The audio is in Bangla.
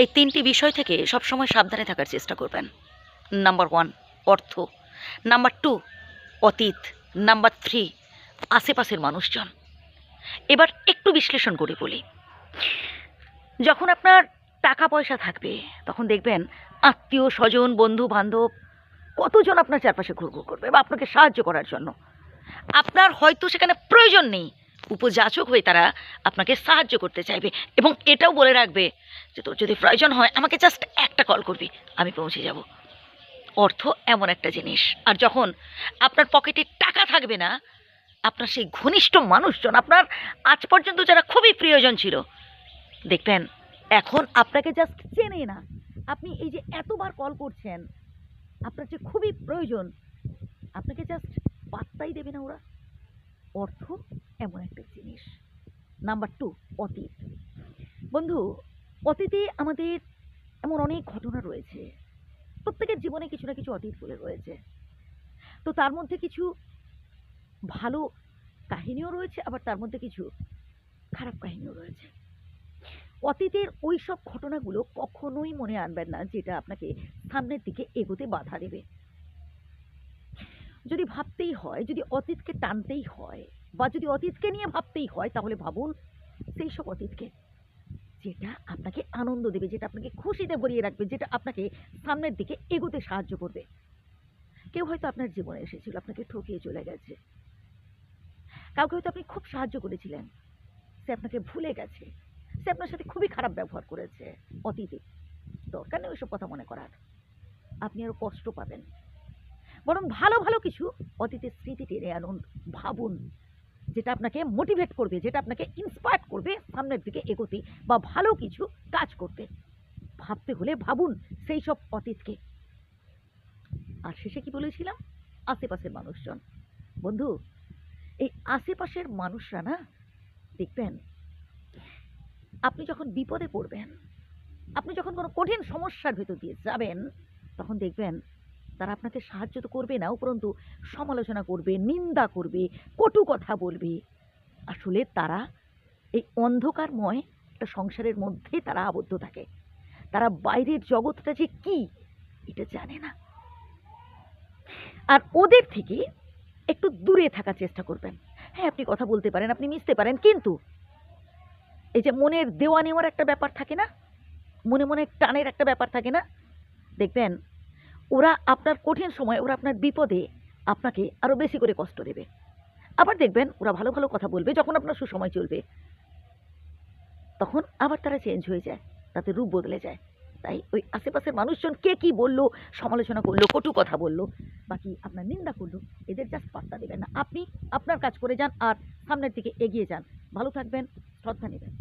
এই তিনটি বিষয় থেকে সবসময় সাবধানে থাকার চেষ্টা করবেন। নাম্বার ওয়ান অর্থ। নাম্বার টু অতীত। নাম্বার থ্রি আশেপাশের মানুষজন। এবার একটু বিশ্লেষণ করে বলি। যখন আপনার টাকা পয়সা থাকবে, তখন দেখবেন আত্মীয়, স্বজন বন্ধু বান্ধব কতজন আপনার চারপাশে ঘুরঘুর করবে বা আপনাকে সাহায্য করার জন্য। আপনার হয়তো সেখানে প্রয়োজন নেই। উপযাচক হয়ে তারা আপনাকে সাহায্য করতে চাইবে এবং এটাও বলে রাখবে যে তোর যদি প্রয়োজন হয়, আমাকে জাস্ট একটা কল করবি, আমি পৌঁছে যাব। অর্থ এমন একটা জিনিস। আর যখন আপনার পকেটে টাকা থাকবে না, আপনার সেই ঘনিষ্ঠ মানুষজন, আপনার আজ পর্যন্ত যারা খুবই প্রিয়জন ছিল, দেখবেন এখন আপনাকে জাস্ট চেনে না। আপনি এই যে এতবার কল করছেন, আপনার যে খুবই প্রয়োজন, আপনাকে জাস্ট পাত্তাই দেবে না ওরা। অর্থ এমন একটা জিনিস। নাম্বার টু অতীত। বন্ধু, অতীতে আমাদের এমন অনেক ঘটনা রয়েছে। প্রত্যেকের জীবনে কিছু না কিছু অতীত বলে রয়েছে। তো তার মধ্যে কিছু ভালো কাহিনীও রয়েছে, আবার তার মধ্যে কিছু খারাপ কাহিনীও রয়েছে। অতীতের ওই সব ঘটনাগুলো কখনোই মনে আনবেন না, যেটা আপনাকে সামনের দিকে এগোতে বাধা দেবে। যদি ভাবতেই হয়, যদি অতীতকে টানতেই হয় বা যদি অতীতকে নিয়ে ভাবতেই হয়, তাহলে ভাবুন সেই সব অতীতকে। যেটা আপনাকে আনন্দ দেবে, যেটা আপনাকে খুশিতে ভরিয়ে রাখবে, যেটা আপনাকে সামনের দিকে এগোতে সাহায্য করবে। কেউ হয়তো আপনার জীবনে এসেছিল, আপনাকে ঠকিয়ে চলে গেছে। কাউকে হয়তো আপনি খুব সাহায্য করেছিলেন। সে আপনাকে ভুলে গেছে। সে আপনার সাথে খুবই খারাপ ব্যবহার করেছে অতীতে। দরকার নেই ওইসব কথা মনে করার। আপনি আরও কষ্ট পাবেন। বরং ভালো ভালো কিছু অতীতের স্মৃতি টেনে আনুন, ভাবুন। যেটা আপনাকে মোটিভেট করবে, যেটা আপনাকে ইন্সপায়ার করবে, সামনের দিকে এগোতে বা ভালো কিছু কাজ করতে। ভাবতে হলে ভাবুন সেই সব অতীতকে। আর শেষে কি বলেছিলাম? আশেপাশের মানুষজন। বন্ধু, এই আশেপাশের মানুষরা না, দেখবেন, আপনি যখন বিপদে পড়বেন, আপনি যখন কোনো কঠিন সমস্যার ভেতর দিয়ে যাবেন, তখন দেখবেন তারা আপনাকে সাহায্য তো করবে না, উপরন্তু সমালোচনা করবে, নিন্দা করবে, কটু কথা বলবে। আসলে তারা এই অন্ধকারময় একটা সংসারের মধ্যে তারা আবদ্ধ থাকে। তারা বাইরের জগৎটা যে কি, এটা জানে না। আর ওদের থেকে একটু দূরে থাকার চেষ্টা করবেন। হ্যাঁ আপনি কথা বলতে পারেন, আপনি মিশতে পারেন, কিন্তু এই যে মনের দেওয়া নেওয়ার একটা ব্যাপার থাকে না, মনে মনে টানের একটা ব্যাপার থাকে না, দেখবেন ওরা আপনার কঠিন সময়, ওরা আপনার বিপদে আপনাকে আরও বেশি করে কষ্ট দেবে। আবার দেখবেন ওরা ভালো ভালো কথা বলবে যখন আপনার সুসময় চলবে। তখন আবার তারা চেঞ্জ হয়ে যায় তাতে রূপ বদলে যায়। তাই ওই আশেপাশের মানুষজন কে কি বলল, সমালোচনা করল, কটু কথা বলল, বাকি আপনার নিন্দা করল, এদের জাস্ট পাত্তা দেবেন না। আপনি আপনার কাজ করে যান আর সামনের দিকে এগিয়ে যান। ভালো থাকবেন, শ্রদ্ধা নেবেন।